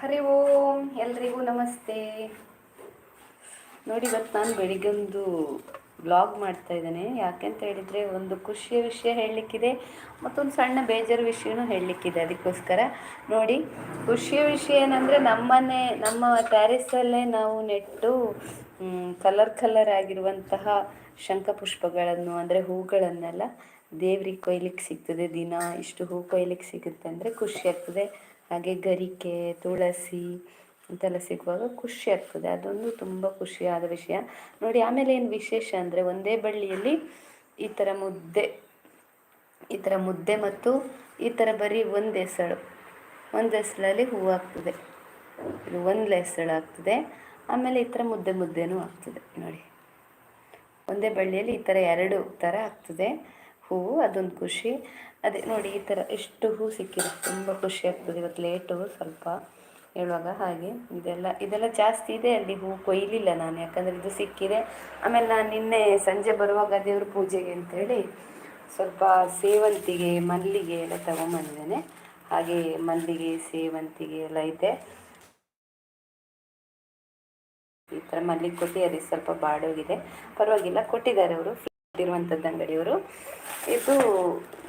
ಹರಿ ಓಂ, ಎಲ್ರಿಗೂ ನಮಸ್ತೆ. ನೋಡಿ, ಇವತ್ತು ನಾನು ಬೆಳಿಗ್ಗೆಂದು ಬ್ಲಾಗ್ ಮಾಡ್ತಾ ಇದ್ದೇನೆ. ಯಾಕೆಂತ ಹೇಳಿದರೆ, ಒಂದು ಖುಷಿಯ ವಿಷಯ ಹೇಳಲಿಕ್ಕಿದೆ, ಮತ್ತೊಂದು ಸಣ್ಣ ಬೇಜಾರು ವಿಷಯನೂ ಹೇಳಲಿಕ್ಕಿದೆ ಅದಕ್ಕೋಸ್ಕರ. ನೋಡಿ, ಖುಷಿಯ ವಿಷಯ ಏನಂದರೆ, ನಮ್ಮನೆ, ನಮ್ಮ ಟ್ಯಾರಿಸಲ್ಲೇ ನಾವು ನೆಟ್ಟು ಕಲರ್ ಕಲರ್ ಆಗಿರುವಂತಹ ಶಂಖಪುಷ್ಪಗಳನ್ನು, ಅಂದರೆ ಹೂಗಳನ್ನೆಲ್ಲ ದೇವ್ರಿಗೆ ಕೊಯ್ಲಿಕ್ಕೆ ಸಿಗ್ತದೆ. ದಿನ ಇಷ್ಟು ಹೂ ಕೊಯ್ಲಿಕ್ಕೆ ಸಿಗುತ್ತೆ ಅಂದರೆ ಖುಷಿ ಆಗ್ತದೆ. ಹಾಗೆ ಗರಿಕೆ, ತುಳಸಿ ಅಂತೆಲ್ಲ ಸಿಗುವಾಗ ಖುಷಿ ಆಗ್ತದೆ. ಅದೊಂದು ತುಂಬ ಖುಷಿಯಾದ ವಿಷಯ. ನೋಡಿ, ಆಮೇಲೆ ಏನು ವಿಶೇಷ ಅಂದರೆ ಒಂದೇ ಬಳ್ಳಿಯಲ್ಲಿ ಈ ಥರ ಮುದ್ದೆ, ಈ ಥರ ಮುದ್ದೆ ಮತ್ತು ಈ ಥರ ಬರೀ ಒಂದು ಎಸಳು ಒಂದು ಎಸಳಲ್ಲಿ ಹೂವು ಆಗ್ತದೆ. ಇದು ಒಂದು ಎಸಳು ಆಗ್ತದೆ. ಆಮೇಲೆ ಈ ಥರ ಮುದ್ದೆ ಮುದ್ದೆನೂ ಆಗ್ತದೆ. ನೋಡಿ, ಒಂದೇ ಬಳ್ಳಿಯಲ್ಲಿ ಈ ಥರ ಎರಡು ಥರ ಆಗ್ತದೆ. ಹೂವು ಅದೊಂದು ಖುಷಿ. ಅದೇ ನೋಡಿ, ಈ ಥರ ಎಷ್ಟು ಹೂ ಸಿಕ್ಕಿದೆ. ತುಂಬ ಖುಷಿ ಆಗ್ತದೆ ಇವತ್ತು ಲೇಟು ಸ್ವಲ್ಪ ಹೇಳುವಾಗ ಹಾಗೆ. ಇದೆಲ್ಲ ಇದೆಲ್ಲ ಜಾಸ್ತಿ ಇದೆ, ಅಲ್ಲಿ ಹೂ ಕೊಯ್ಲಿಲ್ಲ ನಾನು. ಯಾಕಂದರೆ ಇದು ಸಿಕ್ಕಿದೆ. ಆಮೇಲೆ ನಾನು ನಿನ್ನೆ ಸಂಜೆ ಬರುವಾಗ ದೇವ್ರ ಪೂಜೆಗೆ ಅಂತೇಳಿ ಸ್ವಲ್ಪ ಸೇವಂತಿಗೆ, ಮಲ್ಲಿಗೆ ಎಲ್ಲ ತಗೊಂಬಂದಿದ್ದೇನೆ. ಹಾಗೆ ಮಲ್ಲಿಗೆ, ಸೇವಂತಿಗೆ ಎಲ್ಲ ಇದೆ. ಈ ಥರ ಮಲ್ಲಿಗೆ ಕೊಟ್ಟು ಅದಕ್ಕೆ ಸ್ವಲ್ಪ ಬಾಡೋಗಿದೆ. ಪರವಾಗಿಲ್ಲ, ಕೊಟ್ಟಿದ್ದಾರೆ ಅವರು. ಇರುವಂಥದ್ದು ಅಂಗಡಿಯವರು. ಇದು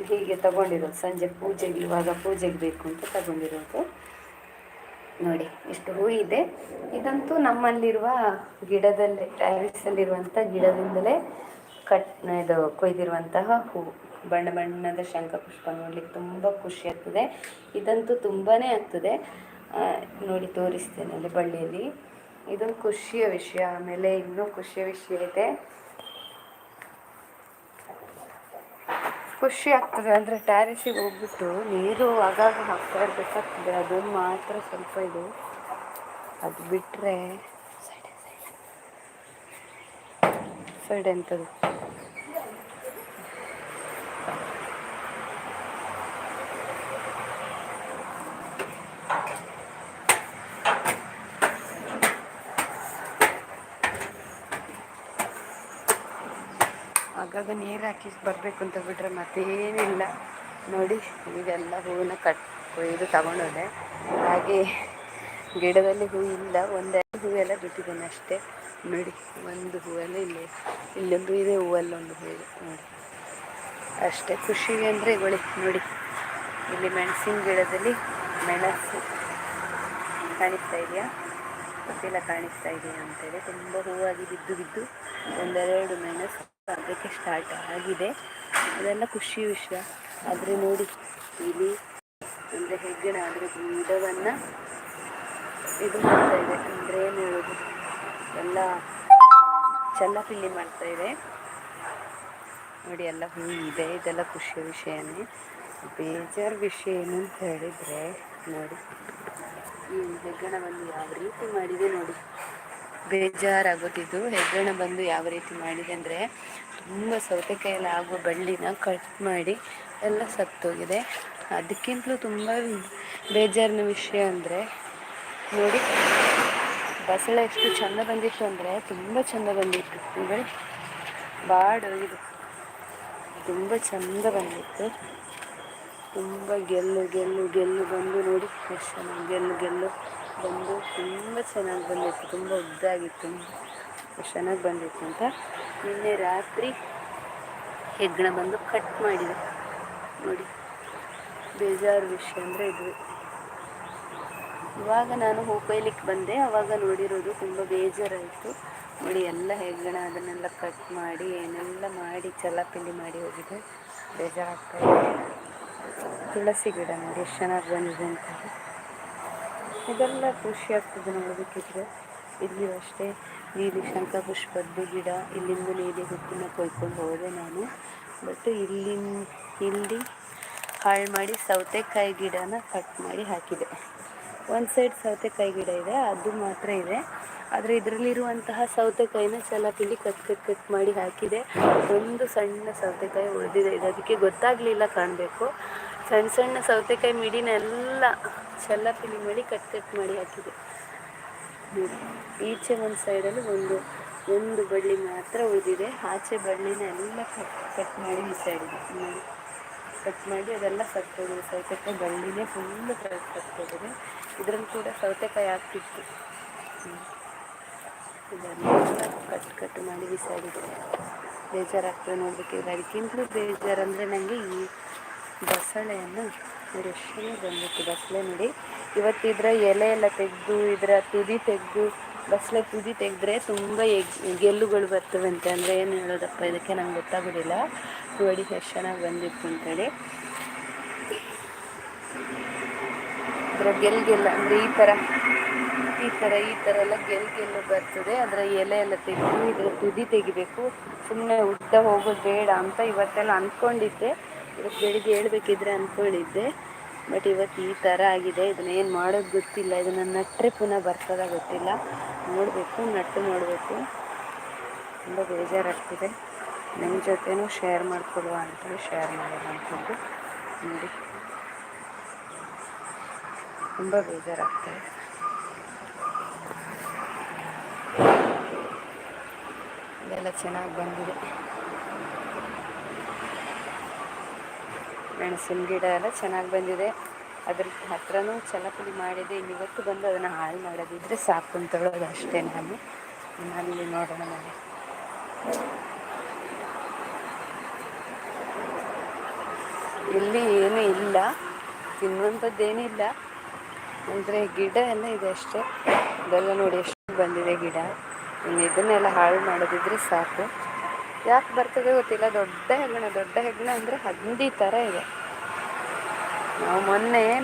ಹೀಗೆ ತಗೊಂಡಿರೋದು. ಸಂಜೆ ಪೂಜೆಗೆ, ಇವಾಗ ಪೂಜೆಗೆ ಬೇಕು ಅಂತ ತಗೊಂಡಿರೋದು. ನೋಡಿ, ಇಷ್ಟು ಹೂ ಇದೆ. ಇದಂತೂ ನಮ್ಮಲ್ಲಿರುವ ಗಿಡದಲ್ಲೇ ಟ್ಯಾರಿಸಲ್ಲಿರುವಂಥ ಗಿಡದಿಂದಲೇ ಕಟ್, ಇದು ಕೊಯ್ದಿರುವಂತಹ ಹೂ. ಬಣ್ಣ ಬಣ್ಣದ ಶಂಖಪುಷ್ಪ ನೋಡ್ಲಿಕ್ಕೆ ತುಂಬ ಖುಷಿ ಆಗ್ತದೆ. ಇದಂತೂ ತುಂಬಾ ಆಗ್ತದೆ. ನೋಡಿ, ತೋರಿಸ್ತೇನೆ ಅಲ್ಲಿ ಬಳ್ಳಿಯಲ್ಲಿ. ಇದೊಂದು ಖುಷಿಯ ವಿಷಯ. ಆಮೇಲೆ ಇನ್ನೂ ಖುಷಿಯ ವಿಷಯ ಇದೆ. ಖುಷಿ ಆಗ್ತದೆ. ಅಂದರೆ ಟ್ಯಾರಿಸಿಗೆ ಹೋಗ್ಬಿಟ್ಟು ನೀರು ಆಗಾಗ ಹಾಕ್ತಾ ಇರಬೇಕಾಗ್ತದೆ. ಅದೊಂದು ಮಾತ್ರ ಸ್ವಲ್ಪ ಇದು. ಅದು ಬಿಟ್ಟರೆ ಸೈಡ್ ಎಂಥದ್ದು ಆಗಾಗ ನೀರು ಹಾಕಿ ಬರಬೇಕು ಅಂತ ಬಿಟ್ಟರೆ ಮತ್ತೇನಿಲ್ಲ. ನೋಡಿ ಈಗೆಲ್ಲ ಹೂವಿನ ಕಟ್ ಕೊಯ್ದು ತಗೊಂಡೋದೆ. ಹಾಗೆ ಗಿಡದಲ್ಲಿ ಹೂ ಇಲ್ಲ. ಒಂದೆರಡು ಹೂವೆಲ್ಲ ಬಿಟ್ಟಿದ್ದೇನೆ ಅಷ್ಟೇ. ನೋಡಿ, ಒಂದು ಹೂವೆಲ್ಲ ಇಲ್ಲಿ ಇಲ್ಲೊಂದು ಇದೆ, ಹೂವಲ್ಲೊಂದು ಹೂ ಇದೆ. ನೋಡಿ. ಅಷ್ಟೇ. ಖುಷಿಗೆ ಅಂದರೆ ಗೊಳಿ ನೋಡಿ, ಇಲ್ಲಿ ಮೆಣಸಿನ ಗಿಡದಲ್ಲಿ ಮೆಣಸು ಕಾಣಿಸ್ತಾ ಇದೆಯಾ? ಗೊತ್ತಿಲ್ಲ ಕಾಣಿಸ್ತಾ ಇದೆಯಾ ಅಂತೇಳಿ. ತುಂಬ ಹೂವಾಗಿ ಬಿದ್ದು ಬಿದ್ದು ಒಂದೆರಡು ಮೈನಸ್ ಅದಕ್ಕೆ ಸ್ಟಾರ್ಟ್ ಆಗಿದೆ. ಅದೆಲ್ಲ ಖುಷಿ ವಿಷಯ ಆದರೆ ನೋಡಿ, ಇಲ್ಲಿ ಅಂದರೆ ಹೆಗ್ಗಣ ಅಂದರೆ ಗಿಡವನ್ನು ಇದು ಮಾಡ್ತಾ ಇದೆ. ಅಂದರೆ ಏನು ಹೇಳೋದು? ಎಲ್ಲ ಪಿಲ್ಲಿ ಮಾಡ್ತಾ ಇದೆ. ನೋಡಿ, ಎಲ್ಲ ಹೂ ಇದೆ. ಇದೆಲ್ಲ ಖುಷಿಯ ವಿಷಯನೇ. ಬೇಜಾರು ವಿಷಯ ಏನು ಅಂತ ಹೇಳಿದರೆ, ನೋಡಿ. ಈ ಹೆಗ್ಗಣ ಬಂದು ಯಾವ ರೀತಿ ಮಾಡಿದೆ ನೋಡಿ. ಬೇಜಾರಾಗೋದಿದ್ದು ಹೆಗ್ಗಣ ಬಂದು ಯಾವ ರೀತಿ ಮಾಡಿದೆ ಅಂದರೆ ತುಂಬ ಸೌತೆಕಾಯಲ್ಲಿ ಆಗುವ ಬಳ್ಳಿನ ಕಟ್ ಮಾಡಿ ಎಲ್ಲ ಸತ್ತೋಗಿದೆ. ಅದಕ್ಕಿಂತಲೂ ತುಂಬ ಬೇಜಾರಿನ ವಿಷಯ ಅಂದರೆ ನೋಡಿ, ಬಸಳೆ ಎಷ್ಟು ಚೆಂದ ಬಂದಿತ್ತು ಅಂದರೆ ತುಂಬ ಚೆಂದ ಬಂದಿತ್ತು. ಬಾಡೋಗಿದೆ. ತುಂಬ ಚೆಂದ ಬಂದಿತ್ತು. ತುಂಬ ಗೆಲ್ಲು ಗೆಲ್ಲು ಗೆಲ್ಲು ಬಂದು ನೋಡಿ ಎಷ್ಟು ಚೆನ್ನಾಗಿ ಗೆಲ್ಲು ಗೆಲ್ಲು ಬಂದು ತುಂಬ ಚೆನ್ನಾಗಿ ಬಂದಿತ್ತು, ತುಂಬ ಉದ್ದಾಗಿತ್ತು ಎಷ್ಟು ಚೆನ್ನಾಗಿ ಬಂದಿತ್ತು ಅಂತ ನಿನ್ನೆ ರಾತ್ರಿ ಹೆಗ್ಗಣ ಬಂದು ಕಟ್ ಮಾಡಿದೆ. ನೋಡಿ, ಬೇಜಾರು ವಿಷಯ ಅಂದರೆ ಇದು. ಇವಾಗ ನಾನು ಹೂ ಕೊಯ್ಲಿಕ್ಕೆ ಬಂದೆ ಆವಾಗ ನೋಡಿರೋದು ತುಂಬ ಬೇಜಾರಾಯಿತು. ನೋಡಿ, ಎಲ್ಲ ಹೆಗ್ಗಣ ಅದನ್ನೆಲ್ಲ ಕಟ್ ಮಾಡಿ, ಏನೆಲ್ಲ ಮಾಡಿ ಚಲಾಪಿಲ್ಲಿ ಮಾಡಿ ಹೋಗಿದೆ. ಬೇಜಾರಾಗ್ತಾಯಿದೆ ತುಳಸಿ ಗಿಡ ನೋಡಿ ಎಷ್ಟು ಚೆನ್ನಾಗಿ ಬಂದಿದೆ ಅಂತ ಇದೆಲ್ಲ ಖುಷಿ ಆಗ್ತದೆ ನೋಡೋದಕ್ಕಿದ್ರೆ ಇಲ್ಲಿ ಅಷ್ಟೇ ನೀಲಿ ಶಂಖಪುಷ್ಪದ್ದು ಗಿಡ, ಇಲ್ಲಿಂದ ನೀಲಿ ಹುಟ್ಟಿನ ಕೊಯ್ಕೊಂಡು ಹೋದೆ ನಾನು. ಬಟ್ ಇಲ್ಲಿ ಇಲ್ಲಿ ಹಾಳು ಮಾಡಿ ಸೌತೆಕಾಯಿ ಗಿಡನ ಕಟ್ ಮಾಡಿ ಹಾಕಿದೆ. ಒಂದು ಸೈಡ್ ಸೌತೆಕಾಯಿ ಗಿಡ ಇದೆ, ಅದು ಮಾತ್ರ ಇದೆ. ಆದರೆ ಇದರಲ್ಲಿರುವಂತಹ ಸೌತೆಕಾಯಿನ ಚಲಾಪಿಲಿ ಕಟ್ ಕಟ್ ಕಟ್ ಮಾಡಿ ಹಾಕಿದೆ. ಒಂದು ಸಣ್ಣ ಸೌತೆಕಾಯಿ ಉಳಿದಿದೆ. ಇದು ಅದಕ್ಕೆ ಗೊತ್ತಾಗಲಿಲ್ಲ ಕಾಣಬೇಕು. ಸಣ್ಣ ಸಣ್ಣ ಸೌತೆಕಾಯಿ ಮಿಡಿನೆಲ್ಲ ಚಲ್ಲಾಪಿಲಿ ಮಾಡಿ ಕಟ್ ಕಟ್ ಮಾಡಿ ಹಾಕಿದೆ. ಈಚೆ ಒಂದು ಸೈಡಲ್ಲಿ ಒಂದು ಒಂದು ಬಳ್ಳಿ ಮಾತ್ರ ಉಳಿದಿದೆ. ಆಚೆ ಬಳ್ಳಿನ ಎಲ್ಲ ಕಟ್ ಕಟ್ ಮಾಡಿ ಬಿಸಾಡಿದೆ ಕಟ್ ಮಾಡಿ. ಅದೆಲ್ಲ ಸತ್ತೋಗಿದೆ. ಸೌತೆಕಾಯಿ ಬಳ್ಳಿನೇ ಫುಲ್ಲು ಸತ್ತೋಗಿದೆ. ಇದರಲ್ಲಿ ಕೂಡ ಸೌತೆಕಾಯಿ ಆಗ್ತಿತ್ತು ಇದನ್ನೆಲ್ಲ ಕಟ್ ಕಟ್ ಮಾಡಿ ಬಿಸಾಡಿದೆ ಬೇಜಾರಾಗ್ತದೆ ನೋಡಬೇಕಿದ್ರೆ ಅದಕ್ಕಿಂತಲೂ ಬೇಜಾರಂದರೆ ನನಗೆ ಈ ಬಸಳೆಯನ್ನು ಎಷ್ಟು ಬಂದಿತ್ತು. ಬಸಳೆ ನೋಡಿ. ಇವತ್ತು ಇದರ ಎಲೆ ಎಲ್ಲ ತೆಗೆದು, ಇದರ ತುದಿ ತೆಗೆದು, ಬಸಳೆ ತುದಿ ತೆಗೆದ್ರೆ ತುಂಬ ಗೆಲ್ಲುಗಳು ಬರ್ತವೆ ಅಂದರೆ ಏನು ಹೇಳೋದಪ್ಪ, ಇದಕ್ಕೆ ನಂಗೆ ಗೊತ್ತಾಗೋದಿಲ್ಲ ನೋಡಿ ಎಷ್ಟು ಚೆನ್ನಾಗಿ ಬಂದಿತ್ತು ಅಂತೇಳಿ. ಅದರ ಗೆಲ್ ಗೆಲ್ಲ ಅಂದರೆ ಈ ಥರ ಈ ಥರ ಈ ಥರ ಎಲ್ಲ ಗೆಲ್ ಗೆಲ್ಲು ಬರ್ತದೆ. ಅದರ ಎಲೆ ಎಲ್ಲ ತೆಗೆದು, ಇದರ ತುದಿ ತೆಗಿಬೇಕು. ಸುಮ್ಮನೆ ಉದ್ದ ಹೋಗೋದು ಬೇಡ ಅಂತ ಇವತ್ತೆಲ್ಲ ಅಂದ್ಕೊಂಡಿದ್ದೆ ಇವತ್ತು ಬೆಳಿಗ್ಗೆ ಹೇಳ್ಬೇಕಿದ್ರೆ ಅಂದ್ಕೊಂಡಿದ್ದೆ. ಬಟ್ ಇವತ್ತು ಈ ಥರ ಆಗಿದೆ. ಇದನ್ನ ಏನು ಮಾಡೋದು ಗೊತ್ತಿಲ್ಲ. ಇದನ್ನು ನಟ್ಟರೆ ಪುನಃ ಬರ್ತದ ಗೊತ್ತಿಲ್ಲ. ನೋಡಬೇಕು ನಟ್ಟು ನೋಡಬೇಕು. ತುಂಬ ಬೇಜಾರಾಗ್ತಿದೆ. ನಿಮ್ಮ ಜೊತೆನೂ ಶೇರ್ ಮಾಡ್ಕೊಡುವ ಅಂತೇಳಿ ಶೇರ್ ಮಾಡೋಣ ಅಂದ್ಕೊಂಡು. ನೋಡಿ. ತುಂಬ ಬೇಜಾರಾಗ್ತದೆ. ಇದೆಲ್ಲ ಚೆನ್ನಾಗಿ ಬಂದಿದೆ. ಮೆಣಸಿನ ಗಿಡ ಎಲ್ಲ ಚೆನ್ನಾಗಿ ಬಂದಿದೆ. ಅದ್ರ ಹತ್ರನೂ ಚಲಪುಡಿ ಮಾಡಿದೆ. ಇವತ್ತು ಬಂದು ಅದನ್ನು ಹಾಳು ಮಾಡೋದಿದ್ರೆ ಸಾಕು ಅಂತ ಹೇಳೋದು ಅಷ್ಟೇ ನಾನು. ನಾನಿಲ್ಲಿ ನೋಡೋಣ ನಾನು ಇಲ್ಲಿ ಏನೂ ಇಲ್ಲ. ತಿನ್ನುವಂಥದ್ದೇನಿಲ್ಲ ಅಂದರೆ ಗಿಡ ಎಲ್ಲ ಇದೆ ಅಷ್ಟೇ. ಇದೆಲ್ಲ ನೋಡಿ ಎಷ್ಟು ಬಂದಿದೆ ಗಿಡ. ಇನ್ನು ಇದನ್ನೆಲ್ಲ ಹಾಳು ಮಾಡೋದಿದ್ರೆ ಸಾಕು. ಯಾಕೆ ಬರ್ತದೆ ಗೊತ್ತಿಲ್ಲ. ದೊಡ್ಡ ಹೆಗ್ಗಣ ದೊಡ್ಡ ಹೆಗ್ಗಣ ಅಂದರೆ ಹಂದಿ ಥರ ಇದೆ. ನಾವು ಮೊನ್ನೆ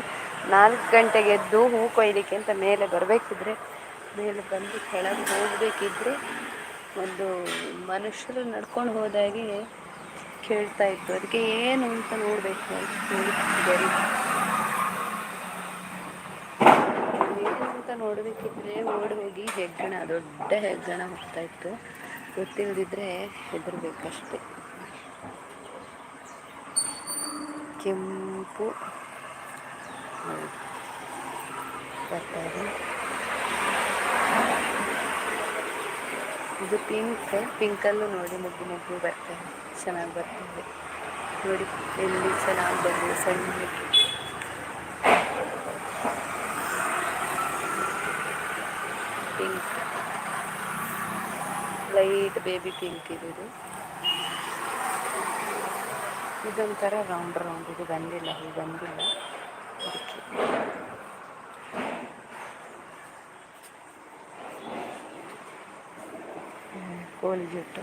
ನಾಲ್ಕು ಗಂಟೆಗೆ ಎದ್ದು ಹೂ ಕೊಯ್ಲಿಕ್ಕೆ ಅಂತ ಮೇಲೆ ಬರಬೇಕಿದ್ರೆ, ಮೇಲೆ ಬಂದು ಕೆಳಗೆ ಹೋಗಬೇಕಿದ್ರೆ ಒಂದು ಮನುಷ್ಯರು ನಡ್ಕೊಂಡು ಹೋದಾಗೆ ಕೇಳ್ತಾ ಇತ್ತು. ಅದಕ್ಕೆ ಏನು ಅಂತ ನೋಡಬೇಕು. ಅಂತ ನೋಡಬೇಕಿದ್ರೆ ಓಡಿ ಹೋಗಿ ಹೆಗ್ಗಣ, ದೊಡ್ಡ ಹೆಗ್ಗಣ ಹೋಗ್ತಾ ಇತ್ತು. ಗೊತ್ತಿಲ್ಲದಿದ್ದರೆ ಹೆದರ್ಬೇಕಷ್ಟೆ. ಕೆಂಪು. ಬರ್ತಾರೆ ಇದು ಪಿಂಕ್ ಪಿಂಕಲ್ಲೂ ನೋಡಿ ಮುಗ್ಗು ಮುಗ್ಗು ಬರ್ತಾರೆ ಚೆನ್ನಾಗಿ ಬರ್ತದೆ. ನೋಡಿ, ಎಲ್ಲಿ ಚೆನ್ನಾಗಿ ಬಂದಿದೆ ಸಣ್ಣ ಪಿಂಕ್ ಲೈಟ್ ಬೇಬಿ ಪಿಂಕ್ ಇದೆ ಇದು. ಇದೊಂಥರ ರೌಂಡ್ ರೌಂಡ್ ಇದು ಬಂದಿಲ್ಲ ಇದು ಬಂದಿಲ್ಲ. ಅದಕ್ಕೆ. ಜುಟ್ಟು.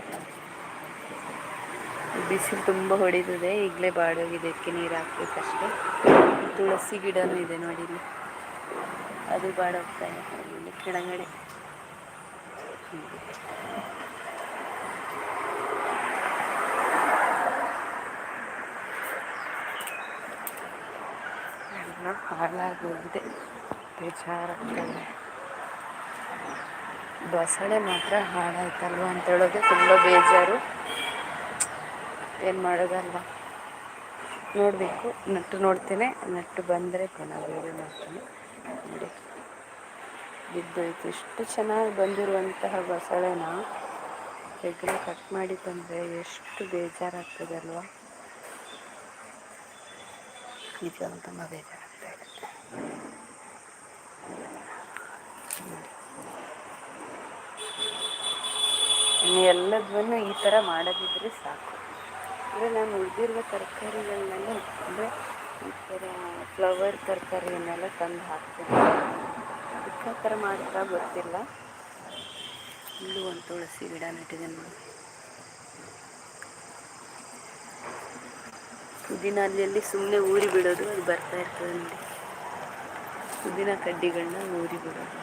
ಬಿಸಿಲು ತುಂಬ ಹೊಡಿತದೆ, ಈಗಲೇ ಬಾಡೋಗಿದೆ ಇದಕ್ಕೆ ನೀರು ಹಾಕ್ಬೇಕಷ್ಟೆ ತುಳಸಿ ಗಿಡನೂ ಇದೆ ನೋಡಿ ಅದು ಬಾಡೋಗ್ತಾ ಇದೆ ಕೆಳಗಡೆ. ಎಲ್ಲ ಹಾಳಾಗೋಗಿದೆ ಬೇಜಾರಾಗ್ತದೆ. ಬಸಳೆ ಮಾತ್ರ ಹಾಳಾಯ್ತಲ್ವ ಅಂತ ಹೇಳೋದು ತುಂಬ ಬೇಜಾರು. ಏನು ಮಾಡೋದಲ್ವ? ನೋಡಬೇಕು, ನಟ್ಟು ನೋಡ್ತೇನೆ, ನಟ್ಟು ಬಂದರೆ ಪುನಃ ಬೇರೆ ಮಾಡ್ತೇನೆ ನೋಡಿ. ಬಿದ್ದೋಯ್ತು. ಇಷ್ಟು ಚೆನ್ನಾಗಿ ಬಂದಿರುವಂತಹ ಬಸಳೆನ ಹೆಗ್ಗಡೆ ಕಟ್ ಮಾಡಿ ತಂದರೆ ಎಷ್ಟು ಬೇಜಾರಾಗ್ತದೆ ಅಲ್ವಾ? ನಿಜವಾಗ್ಲೂ ತುಂಬ ಇನ್ನು ಎಲ್ಲದನ್ನು ಈ ಥರ ಮಾಡೋದಿದ್ರೆ ಸಾಕು. ಅಂದರೆ ನಾನು ಉಳಿದಿರುವ ತರಕಾರಿಗಳನ್ನೆಲ್ಲ ಅಂದರೆ ಈ ಥರ ಫ್ಲವರ್ ತರಕಾರಿಯನ್ನೆಲ್ಲ ತಂದು ಹಾಕ್ತೇನೆ. ಆ ಥರ ಮಾಡ್ತಾ ಗೊತ್ತಿಲ್ಲ. ಇಲ್ಲೂ ಒಂದು ತುಳಸಿ ಗಿಡ ನೆಟ್ಟಿದ್ದೇನೆ ನೋಡಿ. ಪುದೀನ ಅಲ್ಲಿ ಸುಮ್ಮನೆ ಊರಿ ಬಿಡೋದು, ಅದು ಬರ್ತಾ ಇರ್ತದೆ ನೋಡಿ. ಪುದೀನ ಕಡ್ಡಿಗಳನ್ನ ಊರಿ ಬಿಡೋದು.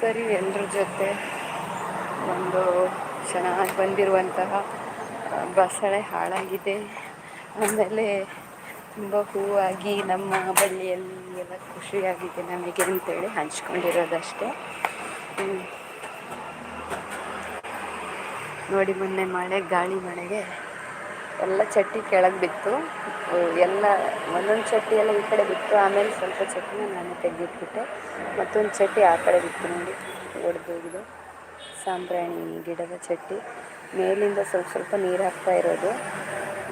ಸರಿ ಎಲ್ಲರ ಜೊತೆ ಒಂದು ಚೆನ್ನಾಗಿ ಬಂದಿರುವಂತಹ ಬಸಳೆ ಹಾಳಾಗಿದೆ. ಆಮೇಲೆ ತುಂಬ ಹೂವಾಗಿ ನಮ್ಮ ಬಳ್ಳಿಯಲ್ಲಿ ಎಲ್ಲ ಖುಷಿಯಾಗಿದೆ ನಮಗೆ ಅಂತೇಳಿ ಹಂಚ್ಕೊಂಡಿರೋದಷ್ಟೇ. ನೋಡಿ, ಮೊನ್ನೆ ಮಳೆ, ಗಾಳಿ ಮಳೆಗೆ ಎಲ್ಲ ಚಟ್ಟಿ ಕೆಳಗೆ ಬಿತ್ತು. ಎಲ್ಲ ಒಂದೊಂದು ಚಟ್ಟಿ ಎಲ್ಲ ಈ ಕಡೆ ಬಿತ್ತು. ಆಮೇಲೆ ಸ್ವಲ್ಪ ಚಟ್ನಿ ನಾನು ತೆಗೆದಿಟ್ಬಿಟ್ಟೆ. ಮತ್ತೊಂದು ಚಟ್ಟಿ ಆ ಕಡೆ ಬಿತ್ತು ನೋಡಿ. ಒಡೆದೋಗಿದೆ. ಸಾಂಬ್ರಾಣಿ ಗಿಡದ ಚಟ್ಟಿ ಮೇಲಿಂದ ಸ್ವಲ್ಪ ಸ್ವಲ್ಪ ನೀರು ಹಾಕ್ತಾ ಇರೋದು.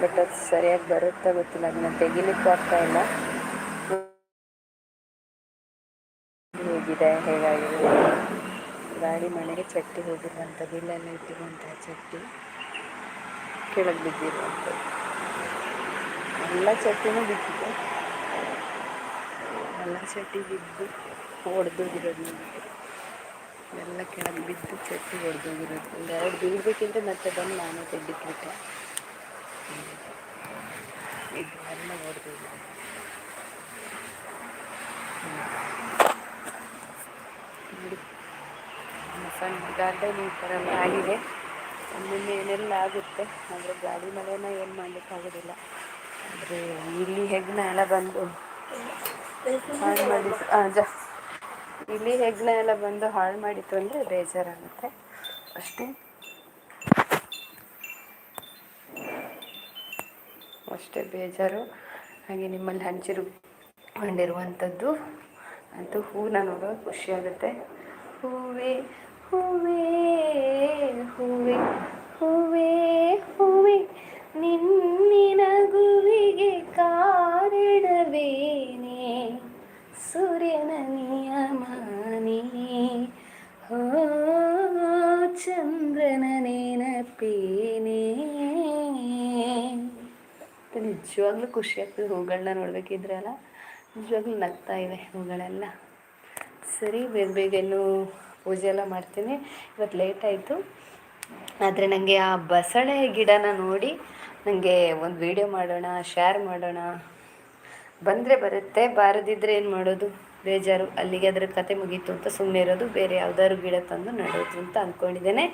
ಬಟ್ ಅದು ಸರಿಯಾಗಿ ಬರುತ್ತಾ ಗೊತ್ತಿಲ್ಲ. ಅದನ್ನು ತೆಗಿಲಿಕ್ಕೂ ಆಗ್ತಾ ಇಲ್ಲ. ಹೇಗಿದೆ, ಹೇಗಾಗಿದೆ? ಗಾಡಿ ಮನೆಗೆ ಚಟ್ಟಿ ಹೋಗಿರುವಂಥದ್ದು. ಇಲ್ಲೆಲ್ಲ ಇಟ್ಟಿರುವಂತಹ ಚಟ್ಟಿ ಕೆಳಗೆ ಬಿದ್ದಿರುವಂಥದ್ದು ಎಲ್ಲ ಚಟ್ಟಿನೂ ಬಿದ್ದಿದೆ. ಎಲ್ಲ ಚಟ್ಟಿ ಬಿದ್ದು ಹೊಡೆದೋಗಿರೋದು ನನಗೆ ಎಲ್ಲ ಕೆಳಗೆ ಬಿದ್ದು ಚಟ್ಟಿ ಹೊಡೆದೋಗಿರೋದು ಒಂದು ಎರಡು ಬೀಳ್ಬೇಕಿದ್ರೆ ಮತ್ತೆ ಬಂದು ನಾನು ತೆಗ್ದಿಟ್ಬಿಟ್ಟೆ ಇದು ಎಲ್ಲ ಹೊಡೆದೋಗಿರೋದು ನೋಡಿ. ಗಾರ್ಡನ್ ಈ ಥರ ಆಗಿದೆ. ಒಮ್ಮೊಮ್ಮೆ ಏನೆಲ್ಲ ಆಗುತ್ತೆ, ಆದರೆ ಗಾಡಿ ಮಳೆನ ಏನು ಮಾಡಲಿಕ್ಕಾಗೋದಿಲ್ಲ ಆದರೆ ಇಲ್ಲಿ ಹೆಗ್ನ ಎಲ್ಲ ಬಂದು ಹಾಳು ಮಾಡಿತ್ತು ಹಾಂ ಜ, ಇಲ್ಲಿ ಹೆಗ್ನ ಎಲ್ಲ ಬಂದು ಹಾಳು ಮಾಡಿತ್ತು ಅಂದರೆ ಬೇಜಾರಾಗುತ್ತೆ. ಅಷ್ಟೇ. ಅಷ್ಟೇ ಬೇಜಾರು. ಹಾಗೆ ನಿಮ್ಮಲ್ಲಿ ಹಂಚಿರುಕೊಂಡಿರುವಂಥದ್ದು ಅಂತೂ ಹೂವನ್ನ ನೋಡೋದು ಖುಷಿಯಾಗುತ್ತೆ ಹೂವೇ ಹೂವೇ, ಹೂವೆ ಹೂವೇ, ಹೂವೆ ನಿನ್ನಿನ ಗುವಿಗೆ ಕಾರಣವೇನೆ? ಸೂರ್ಯನ ನಿಯಮನೇ. ಹೋ, ಚಂದ್ರನ ನೆನಪೇನೆ. ನಿಜವಾಗ್ಲೂ ಖುಷಿ ಆಗ್ತದೆ ಹೂಗಳನ್ನ ನೋಡ್ಬೇಕಿದ್ರಲ್ಲ. ನಿಜವಾಗ್ಲೂ ನಗ್ತಾ ಇವೆ ಹೂಗಳೆಲ್ಲ. ಸರಿ, ಬೇಗ ಬೇಗ ಇನ್ನೂ ಪೂಜೆ ಎಲ್ಲ ಮಾಡ್ತೀನಿ. ಇವತ್ತು ಲೇಟ್ ಆಯಿತು. ಆದರೆ ನನಗೆ ಆ ಬಸಳೆ ಗಿಡನ ನೋಡಿ ನನಗೆ ಒಂದು ವೀಡಿಯೋ ಮಾಡೋಣ ಶೇರ್ ಮಾಡೋಣ. ಬಂದರೆ ಬರುತ್ತೆ ಬಾರದಿದ್ದರೆ ಏನು ಮಾಡೋದು? ಬೇಜಾರು. ಅಲ್ಲಿಗೆ ಅದರ ಕತೆ ಮುಗೀತು ಅಂತ ಸುಮ್ಮನೆ ಇರೋದು. ಬೇರೆ ಯಾವ್ದಾದ್ರು ಗಿಡ ತಂದು ನೆಡೋದು ಅಂತ ಅಂದ್ಕೊಂಡಿದ್ದೇನೆ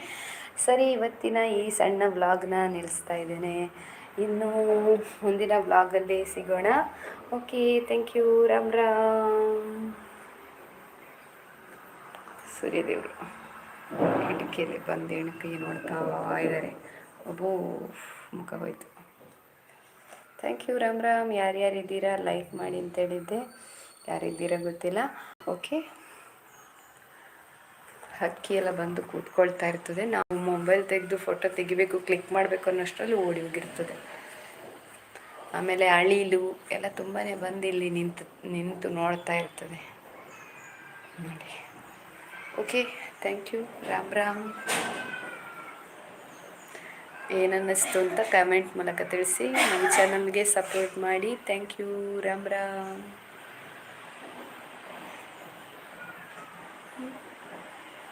ಸರಿ, ಇವತ್ತಿನ ಈ ಸಣ್ಣ ವ್ಲಾಗ್ನ ನಿಲ್ಲಿಸ್ತಾ ಇದ್ದೇನೆ. ಇನ್ನು ಮುಂದಿನ ವ್ಲಾಗಲ್ಲಿ ಸಿಗೋಣ. Okay thank you Ram Ram. ಸೂರ್ಯದೇವರು. ಕಿಟಕಿಯಲ್ಲಿ ಬಂದು ಎಣಕಿ ನೋಡ್ತಾ ಇದ್ದಾರೆ. ಒಬ್ಬೋ ಮುಖ ಹೋಯ್ತು. Thank you Ram Ram. ಯಾರ್ಯಾರಿದ್ದೀರಾ like ಮಾಡಿ ಅಂತ ಹೇಳಿದ್ದೆ. ಯಾರಿದ್ದೀರಾ ಗೊತ್ತಿಲ್ಲ. ಓಕೆ ಹಕ್ಕಿ ಎಲ್ಲ ಬಂದು ಕೂತ್ಕೊಳ್ತಾ ಇರ್ತದೆ. ನಾವು ಮೊಬೈಲ್ ತೆಗೆದು ಫೋಟೋ ತೆಗಿಬೇಕು ಕ್ಲಿಕ್ ಮಾಡಬೇಕು ಅನ್ನೋಷ್ಟರಲ್ಲಿ ಓಡಿ ಹೋಗಿರ್ತದೆ. ಆಮೇಲೆ ಅಳಿಲು ಎಲ್ಲ ತುಂಬಾ ಬಂದು ಇಲ್ಲಿ ನಿಂತು ನಿಂತು ನೋಡ್ತಾ ಇರ್ತದೆ. ನೋಡಿ. Okay thank you Ram Ram ಏನನ್ನಿಸ್ತು ಅಂತ ಕಮೆಂಟ್ ಮೂಲಕ ತಿಳಿಸಿ. ನಮ್ಮ ಚಾನಲ್ಗೆ ಸಪೋರ್ಟ್ ಮಾಡಿ. Thank you Ram Ram